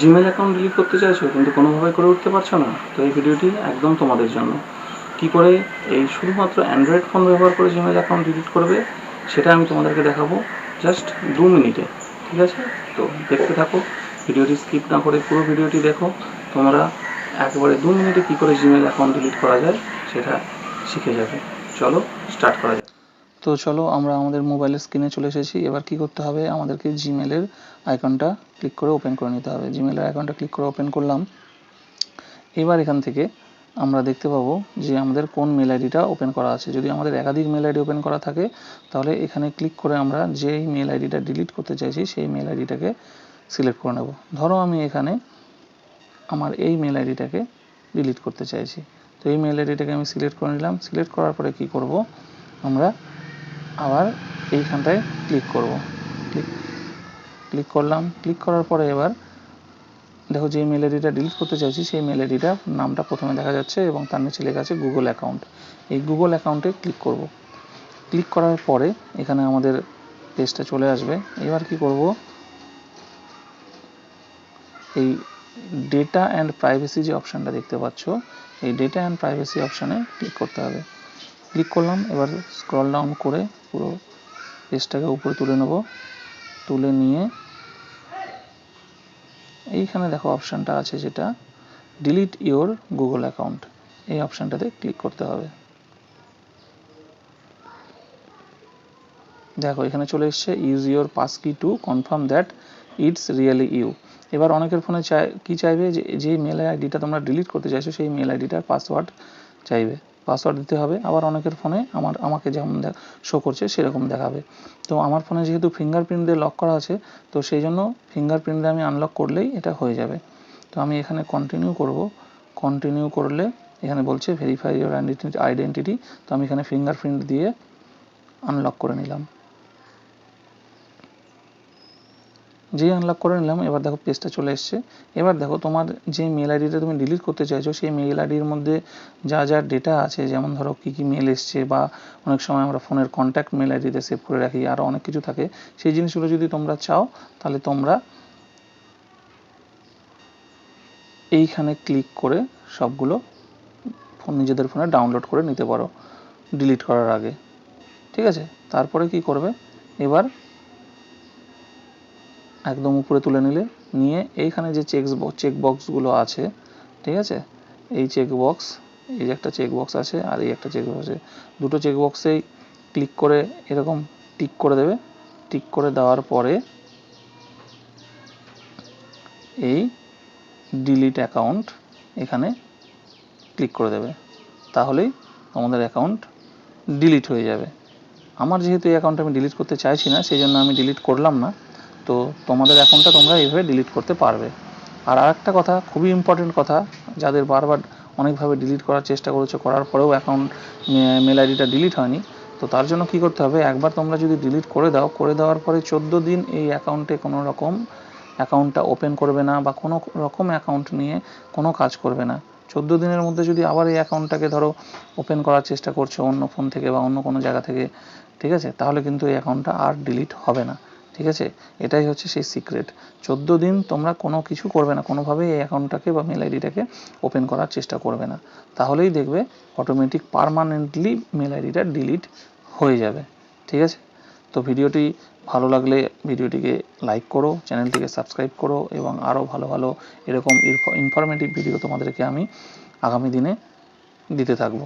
Gmail account delete করতে চাইছো, কিন্তু কোনোভাবে করে উঠতে পারছ না, তো এই ভিডিওটি একদম তোমাদের জন্য। কি করে এই শুধুমাত্র অ্যান্ড্রয়েড ফোন ব্যবহার করে জিমেল অ্যাকাউন্ট ডিলিট করবে, সেটা আমি তোমাদেরকে দেখাবো জাস্ট দু মিনিটে, ঠিক আছে? তো দেখতে থাকো, ভিডিওটি স্কিপ না করে পুরো ভিডিওটি দেখো। তোমরা একবারে দু মিনিটে কী করে জিমেল অ্যাকাউন্ট ডিলিট করা যায়, সেটা শিখে যাবে। চলো স্টার্ট করা যাক। তো চলো আমরা আমাদের মোবাইলের স্ক্রিনে চলে এসেছি। এবার কি করতে হবে? আমাদেরকে জিমেলের আইকনটা ক্লিক করে ওপেন করে নিতে হবে। জিমেলের আইকনটা ক্লিক করে ওপেন করলাম। এবার এখান থেকে আমরা দেখতে পাবো যে আমাদের কোন মেল আইডিটা ওপেন করা আছে। যদি আমাদের একাধিক মেল আইডি ওপেন করা থাকে, তাহলে এখানে ক্লিক করে আমরা যেই মেল আইডিটা ডিলিট করতে চাইছি, সেই মেল আইডিটাকে সিলেক্ট করে নেব। ধরো আমি এখানে আমার এই মেল আইডিটাকে ডিলিট করতে চাইছি। তো এই মেল আইডিটাকে আমি সিলেক্ট করে নিলাম। সিলেক্ট করার পরে কি করব? আমরা আবার এইখানটায় ক্লিক করব। ক্লিক ক্লিক করলাম। ক্লিক করার পরে এবার দেখো যে মেল আইডিটা ডিলিট করতে চাইছি, সেই মেল আইডিটার নামটা প্রথমে দেখা যাচ্ছে এবং তার নিচে লেখা আছে গুগল অ্যাকাউন্ট এই গুগল অ্যাকাউন্টে ক্লিক করব। ক্লিক করার পরে এখানে আমাদের পেজটা চলে আসবে। এবার কি করব? এই ডেটা অ্যান্ড প্রাইভেসি যে অপশানটা দেখতে পাচ্ছ, এই ডেটা অ্যান্ড প্রাইভেসি অপশানে ক্লিক করতে হবে। ক্লিক করলাম, এবার স্ক্রল ডাউন করে পুরো পেজটাকে উপরে তুলে নেব। তুলে নিয়ে এইখানে দেখো অপশানটা আছে যেটা ডিলিট ইওর গুগল অ্যাকাউন্ট এই অপশানটাতে ক্লিক করতে হবে। দেখো, এখানে চলে এসছে use your pass key to confirm that it's really you এবার অনেকের ফোনে চাই কি চাইবে? যে যে মেল আইডিটা তোমরা ডিলিট করতে চাইছো, সেই মেল আইডিটার পাসওয়ার্ড চাইবে। পাসওয়ার্ড দিতে হবে। আবার অনেকের ফোনে আমার, আমাকে যেমন শো করছে, সেরকম দেখাবে। তো আমার ফোনে যেহেতু ফিঙ্গারপ্রিন্ট দিয়ে লক করা আছে, তো সেই জন্য ফিঙ্গারপ্রিন্ট দিয়ে আমি আনলক করলেই এটা হয়ে যাবে। তো আমি এখানে কন্টিনিউ করব। কন্টিনিউ করলে এখানে বলছে ভেরিফাই ইউর আইডেন্টিটি তো আমি এখানে ফিঙ্গারপ্রিন্ট দিয়ে আনলক করে নিলাম। যেই আনলক করে নিলাম, এবার দেখো পেজটা চলে এসছে। এবার দেখো তোমার যে মেল আইডিটা তুমি ডিলিট করতে চাইছো, সেই মেল আইডির মধ্যে যা যা ডেটা আছে, যেমন ধরো কী কী মেল এসছে বা অনেক সময় আমরা ফোনের কন্ট্যাক্ট মেল আইডিতে সেভ করে রাখি আরও অনেক কিছু থাকে। সেই জিনিসগুলো যদি তোমরা চাও, তাহলে তোমরা এইখানে ক্লিক করে সবগুলো ফোন নিজেদের ফোনে ডাউনলোড করে নিতে পারো ডিলিট করার আগে। ঠিক আছে? তারপরে কি করবে? এবার একদম উপরে তুলে নিলে, নিয়ে এইখানে যে চেক চেক বক্সগুলো আছে, ঠিক আছে? এই চেক বক্স এই যে একটা চেক বক্স আছে আর এই একটা চেক বক্স আছে। দুটো চেক বক্সেই ক্লিক করে এরকম টিক করে দেবে। টিক করে দেওয়ার পরে এই ডিলিট অ্যাকাউন্ট এখানে ক্লিক করে দেবে। তাহলেই আমাদের অ্যাকাউন্ট ডিলিট হয়ে যাবে। আমার যেহেতু এই অ্যাকাউন্ট আমি ডিলিট করতে চাইছি না, সেই জন্য আমি ডিলিট করলাম না। তো তোমাদের অ্যাকাউন্টটা তোমরা এইভাবে ডিলিট করতে পারবে। আর আরেকটা কথা, খুবই ইম্পর্টেন্ট কথা, যাদের বারবার অনেকভাবে ডিলিট করার চেষ্টা করেছ, করার পরেও অ্যাকাউন্ট মেল আইডিটা ডিলিট হয়নি, তো তার জন্য কি করতে হবে, একবার তোমরা যদি ডিলিট করে দাও, করে দেওয়ার পরে চোদ্দ দিন এই অ্যাকাউন্টে কোনো রকম অ্যাকাউন্টটা ওপেন করবে না বা কোনো রকম অ্যাকাউন্ট নিয়ে কোনো কাজ করবে না। চোদ্দ দিনের মধ্যে যদি আবার এই অ্যাকাউন্টটাকে ধরো ওপেন করার চেষ্টা করছ অন্য ফোন থেকে বা অন্য কোনো জায়গা থেকে, ঠিক আছে? তাহলে কিন্তু এই অ্যাকাউন্টটা আর ডিলিট হবে না। ঠিক আছে? এটাই হচ্ছে সেই সিক্রেট চোদ্দ দিন তোমরা কোনো কিছু করবে না, কোনোভাবেই এই অ্যাকাউন্টটাকে বা মেল আইডিটাকে ওপেন করার চেষ্টা করবে না। তাহলেই দেখবে অটোমেটিক পারমানেন্টলি মেল আইডিটা ডিলিট হয়ে যাবে। ঠিক আছে? তো ভিডিওটি ভালো লাগলে ভিডিওটিকে লাইক করো, চ্যানেলটিকে সাবস্ক্রাইব করো এবং আরও ভালো ভালো এরকম ইনফরমেটিভ ভিডিও তোমাদেরকে আমি আগামী দিনে দিতে থাকব।